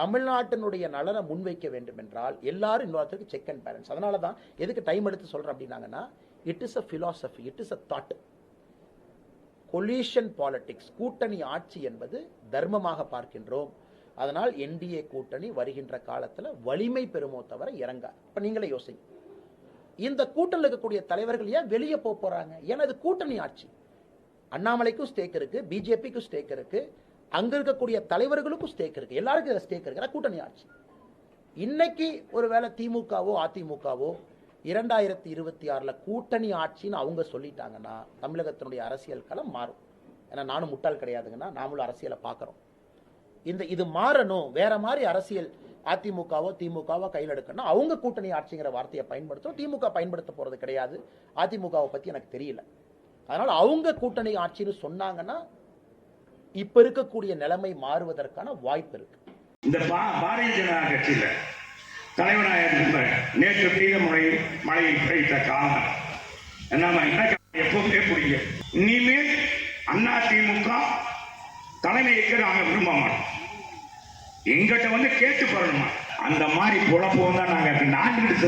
தமிழ்நாட்டினுடைய நலனை முன்வைக்க வேண்டும் என்றால் எல்லாரும் இன்னொருத்தருக்கு செக் அண்ட் பேலன்ஸ் அதனால தான் எதுக்கு டைம் எடுத்து சொல்கிறேன் அப்படின்னாங்கன்னா it is a philosophy it is a thought collision politics கூட்டணி ஆட்சி என்பது தர்மமாக பார்க்கின்றோம். அதனால் என்டிஏ கூட்டணி வருகின்ற காலத்தில் வலிமை பெறுமோ தவிர இறங்காது. இப்போ நீங்களே யோசிங்க. இந்த கூட்டணியில் இருக்கக்கூடிய தலைவர்கள் ஏன் வெளியே போக போகிறாங்க ஏன்னா இது கூட்டணி ஆட்சி. அண்ணாமலைக்கும் ஸ்டேக் இருக்குது பிஜேபிக்கும் ஸ்டேக் இருக்குது அங்க இருக்கக்கூடிய தலைவர்களுக்கும் ஸ்டேக் இருக்கு. எல்லாருக்கும் ஸ்டேக் இருக்கு. கூட்டணி ஆட்சி. இன்னைக்கு ஒருவேளை திமுகவோ அதிமுகவோ இரண்டாயிரத்தி இருபத்தி ஆறுல கூட்டணி ஆட்சின்னு அவங்க சொல்லிட்டாங்கன்னா தமிழகத்தினுடைய அரசியல் களம் மாறும். ஏன்னா நானும் முட்டாள் கிடையாதுங்கன்னா நாமளும் அரசியலை பார்க்குறோம். இந்த இது மாறணும். வேற மாதிரி அரசியல் அதிமுகவோ திமுகவோ கையில் எடுக்கணும் அவங்க கூட்டணி ஆட்சிங்கிற வார்த்தையை பயன்படுத்தும் திமுக பயன்படுத்த போறது கிடையாது. அதிமுகவை பத்தி எனக்கு தெரியல. அதனால அவங்க கூட்டணி ஆட்சின்னு சொன்னாங்கன்னா இப்ப இருக்கக்கூடிய நிலைமை மாறுவதற்கான வாய்ப்பு இருக்கு. இந்த பா- பாரதிய ஜனதா கட்சியில தலைவராக நேற்று பெய்த மழை மழையை பெய்த காரணம் நம்ம என்ன எப்பவுமே பிடிக்கும் இனிமேல் அண்ணா திமுக தலைமைக்கு நாங்க விரும்ப மாட்டோம். எங்கிட்ட வந்து கேட்டு பாருமா அந்த மாதிரி குழப்பம் தான் நாங்க. நாட்டுக்கிட்டு